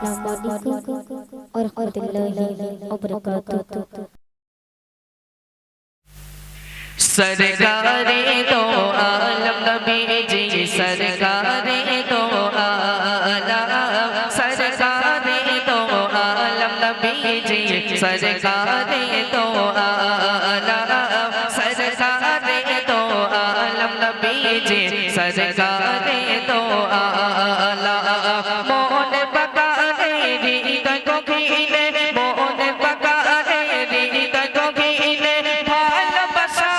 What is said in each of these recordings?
अस्सलाम वालेकुम और रहमतुल्लाहि व बरकातहू सरकारे दो आलम नबी जी सरकारे दो आलम सरकारे दो आलम नबी जी सरकारे दो आलम सरकारे दो आलम नबी जी सरकारे दो आलम मोहन पकारे গহিলে মনে পাকারে হৃদয় গহিলে ভালোবাসা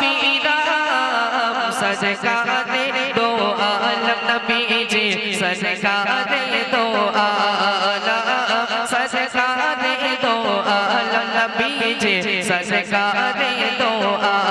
বিরাম সজকা দে দো আলম নবীজি সজকা দে দো আলম সজকা দে দো আলম নবীজি সজকা দে দো আলম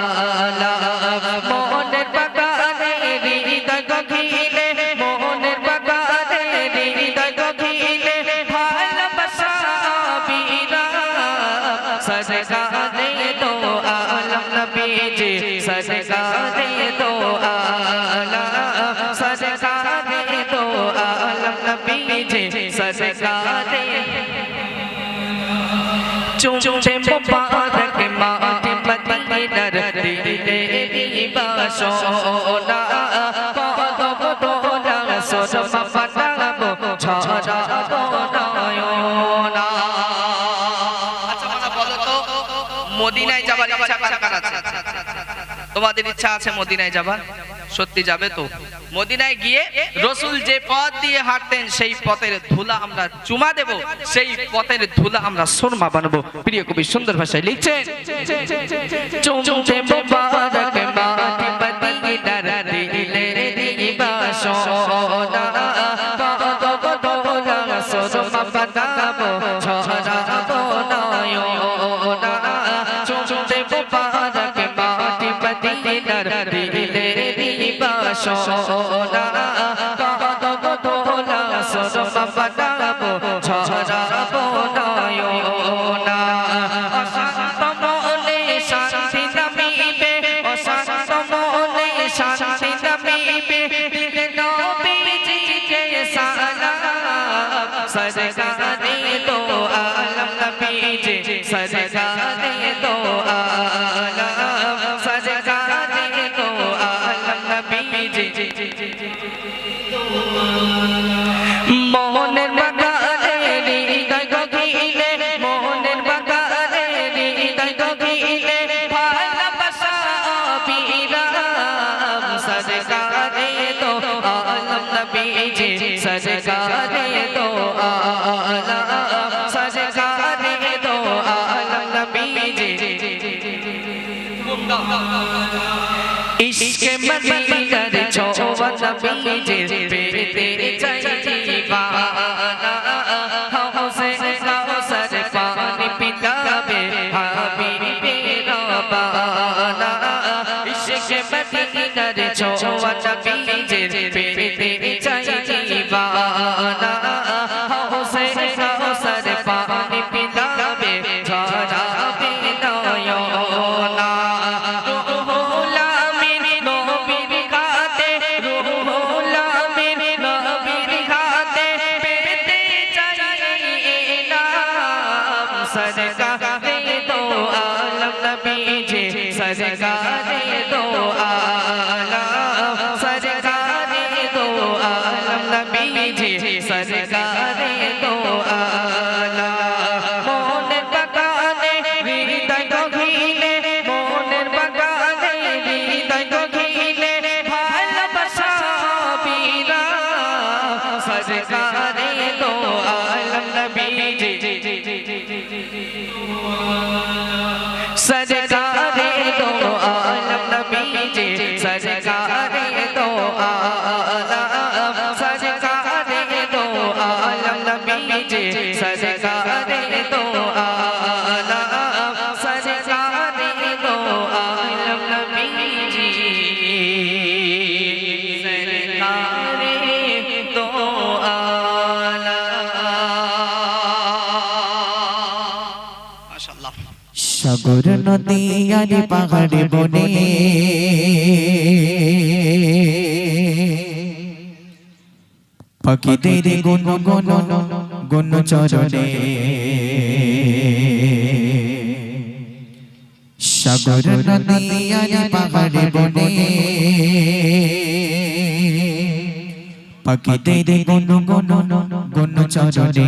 আচ্ছা মদিনায় যাবার ইচ্ছা কার আছে? তোমাদের ইচ্ছা আছে মদিনায় যাবার? সত্যি যাবে তো? মদিনায় গিয়ে রসুল যে পথ দিয়ে হাঁটতেন, সেই পথের ধুলা আমরা চুমা দেব, সেই পথের ধুলা আমরা সুরমা বানাবো। প্রিয় কবি, সুন্দর ভাষায় লিখছেন দিবাসনা কদম দোলা সুরমা বানাবো ছড়াবো নয়না অশান্ত মনে শান্তি নামিবে মনে দো আলম নবীজি নবীজি মোহনের বাগানে হৃদয় গঘিলে মোহনের বাগানে হৃদয় গঘিলে ভালোবাসা বিরাম সরকারে তো আলম নবীজি সরকারে তো আলম সরকারে তো আলম নবীজি ইশকে মদিনার ছোঁয়া নবীজির বিরাম সরকারে দো আলম নবীজি সরকারে দো আলম নবীজি সরকারে দো আলম সরকারে দো আলম মাশাআল্লাহ। সাগর নদী আর পাহাড়ে বনে। পাখিদের গুন গুন গুণ চরণে। সাগর নদী আর পাহাড়ে বনে। পাখিদের গুণ গুণ গুণ চরণে।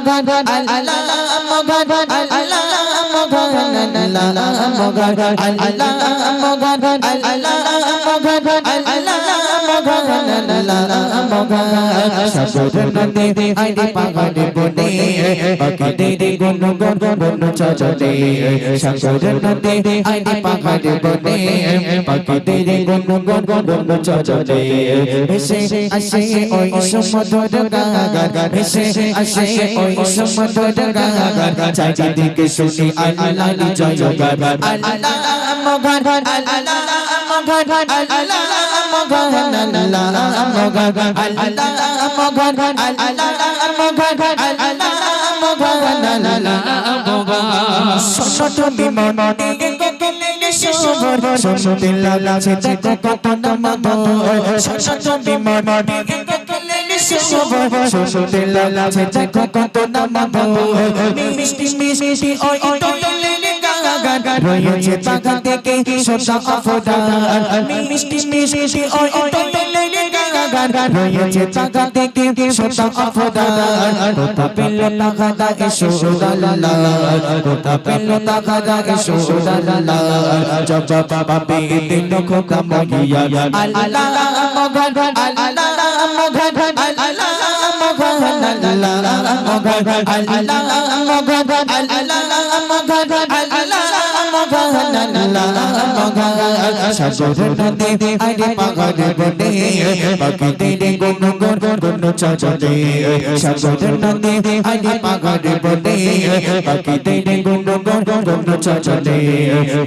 মগান আল্লাহ মগান আল্লাহ মগান আল্লাহ মগান আল্লাহ মগান আল্লাহ মগান আল্লাহ সাবরণতে আইরে পাহাড়ে বনে পাখিদের গুন গুন বন চজলে সাবরণতে আইরে পাহাড়ে বনে পাখিদের গুন গুন বন চজলে ভেসে আসে ওই সমধর গাগা ভেসে আসে ওই সমধর গাগা চারিদিকে শুনি আল্লাহ জয় গাগা আল্লাহ মগন আল্লাহ মগন আল্লাহ মগন আল্লাহ মগন আল্লাহ মগন আল্লাহ মগন আল্লাহ ছোট বিমান ছোট লালাছে দেখো কত মত ছোট বিমান ছোট লালাছে দেখো রয়েছে তাগা থেকে সোজা অফদার কোথা পেল তাগা এসো দালালা কোথা পেল তাগা এসো দালালা জব বাবা পেতে লক্ষ কামাইয়া আল্লাহ মগান আল্লাহ মগান আল্লাহ মগান আল্লাহ মগান আল্লাহ মগান আল্লাহ সাগর নদী আরে পাগল বনে পাখি দিনে গুন গুন গুন চচতে সাগর নদী আরে পাগল বনে পাখি দিনে গুন গুন গুন চচতে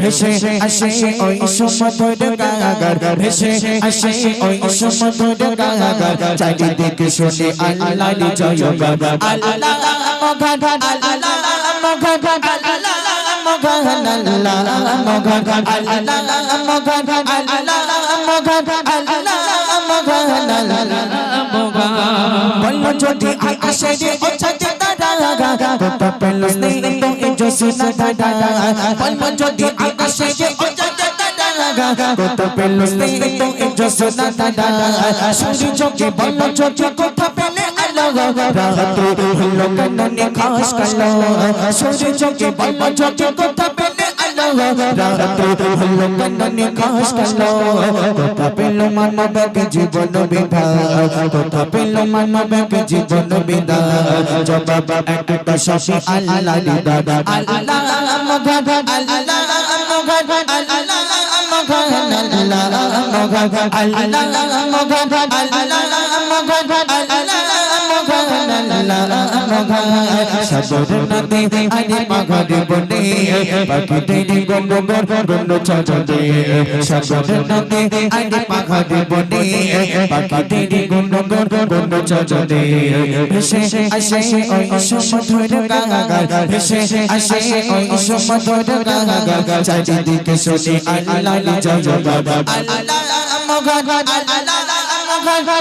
ভেসে আসে ওই সমতর গাগার ভেসে আসে ওই সমতর গাগার চারিদিকে শুনে আল্লাহ জয় গাগা আল্লাহ মগা আল্লাহ মগা আল্লাহ মগন আল্লাহ মগন আল্লাহ মগন আল্লাহ মগন আল্লাহ মগন আল্লাহ মগন বলল যদি আসে যে ওছাতে Papel los negritos, ellos se sacarán. Palma yo di a casa, yo Papel los negritos, ellos se sacarán. Suri yo que bala yo yo আল্লাহ রাতে হলো কাননে খাস কালো সুরি চোখে বলল চোখে কথা পেলে রাতে হলো কাননে খাস কালো কথা পেল মানব জীবন বিধা কথা পেল মানব জীবন বিধা জবাব একটা শাসি আল্লাহ দাদা আল্লাহ মগান আল্লাহ মগান আল্লাহ মগান আল্লাহ মগান আল্লাহ মগান আল্লাহ মগান ঘাট সাবরণতে আনি মাঘরে বনে পাখি তেরি গঙ্গ গর্বন চজদে সাবরণতে আনি মাঘরে বনে পাখি তেরি গঙ্গ গর্বন চজদে ভেসে আসে ওই সমধুর গাগাগার ভেসে আসে ওই সমধুর গাগাগার চারিদিকে শুনি আল্লাহ জয় জয় বাবা আল্লাহ মগন আল্লাহ Allah